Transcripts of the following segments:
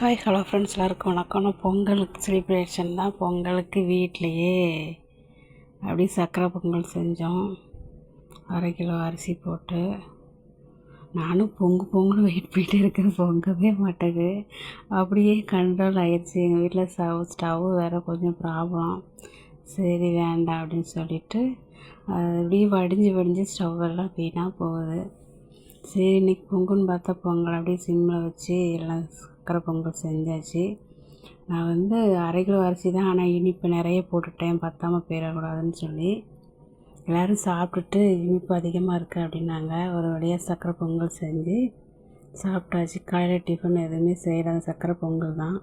Hi hello friends எல்லாருக்கும் வணக்கம். நான் பொங்கலுக்கு செலிப்ரேஷன் தான். பொங்கலுக்கு வீட்லேயே அப்படியே சர்க்கரை பொங்கல் செஞ்சோம். அரை கிலோ அரிசி போட்டு. நானும் பொங்கு பொங்கல் வெயிட் பண்ணிட்டு இருக்கேன் பொங்கவே மாட்டேங்குது. அப்படியே கண்ட்ரோல் ஆயிடுச்சு எங்கள் வீட்டில் ஸ்டவ் ஸ்டவ் வேறு கொஞ்சம் ப்ராப்ளம் சரி வேண்டாம் அப்படின்னு சொல்லிட்டு அது அப்படியே வடிஞ்சு வடிஞ்சு ஸ்டவ் எல்லாம் வீணாக போகுது. சரி இன்னைக்கு பொங்குன்னு பார்த்தா பொங்கல் அப்படியே சிம்மில் வச்சு எல்லாம் சக்கரை பொங்கல் செஞ்சாச்சு. நான் வந்து அரை கிலோ அரிசி தான் ஆனால் இனிப்பு நிறைய போட்டுட்டேன். பத்தாமல் போயிடக்கூடாதுன்னு சொல்லி. எல்லோரும் சாப்பிட்டுட்டு இனிப்பு அதிகமாக இருக்குது அப்படின்னாங்க. ஒரு வழியாக சக்கரை பொங்கல் செஞ்சு சாப்பிட்டாச்சு. காலையில் டிஃபன் எதுவுமே செய்கிறாங்க சக்கரை பொங்கல் தான்.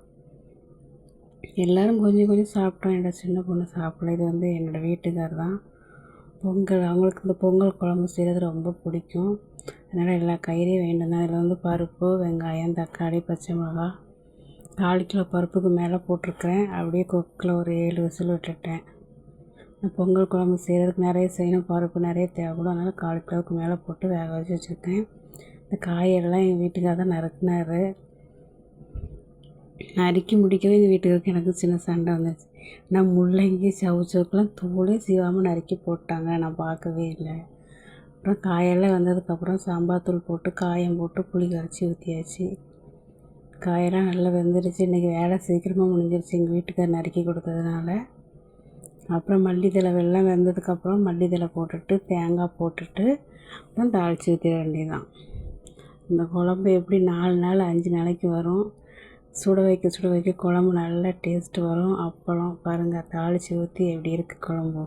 எல்லோரும் கொஞ்சம் கொஞ்சம் சாப்பிட்டோம். என்னோடய சின்ன பொண்ணு சாப்பிடல. இது வந்து என்னோடய வீட்டுக்கார் தான். பொங்கல் அவங்களுக்கு இந்த பொங்கல் குழம்பு செய்கிறது ரொம்ப பிடிக்கும். அதனால் எல்லா காய்கறியும் வேண்டும் அதில் வந்து பருப்பு வெங்காயம் தக்காளி பச்சை மிளகா கால் கிலோ பருப்புக்கு மேலே போட்டிருக்கிறேன். அப்படியே கொக்கில் ஒரு ஏழு விசில் விட்டுட்டேன். பொங்கல் குழம்பு செய்கிறதுக்கு நிறைய செய்யணும். பருப்பு நிறைய தேவைப்படும். அதனால் கால் கிலோவுக்கு மேலே போட்டு வேக வச்சு வச்சுருக்கேன். இந்த காயெல்லாம் எங்கள் வீட்டுக்காக தான் நறுக்குனார். நறுக்கி முடிக்கவே எங்கள் வீட்டுக்கு எனக்கு சின்ன சண்டை வந்துச்சு நான் முள்ளங்கி சவுச்சவுக்கெலாம் தோலே சீவாமல் நறுக்கி போட்டாங்க. நான் பார்க்கவே இல்லை. அப்புறம் காயெல்லாம் வந்ததுக்கப்புறம் சாம்பார் தூள் போட்டு காயம் போட்டு புளி கரைச்சி ஊற்றியாச்சு காயெல்லாம் நல்லா வெந்துடுச்சு இன்றைக்கி வேலை சீக்கிரமாக முடிஞ்சிருச்சு. எங்கள் வீட்டுக்கார் நறுக்கி கொடுத்ததுனால. அப்புறம் மல்லித்தலை வெள்ளம் வெந்ததுக்கப்புறம் மல்லித்தலை போட்டுட்டு தேங்காய் போட்டுட்டு அப்புறம் தாளித்து ஊற்றிட வேண்டியதான் இந்த குழம்பு எப்படி நாலு நாள் அஞ்சு நாளைக்கு வரும். சுட வைக்க சுட வைக்க குழம்பு நல்லா டேஸ்ட்டு வரும். அப்பளம் பாருங்கள் தாளித்து ஊற்றி எப்படி இருக்குது குழம்பு.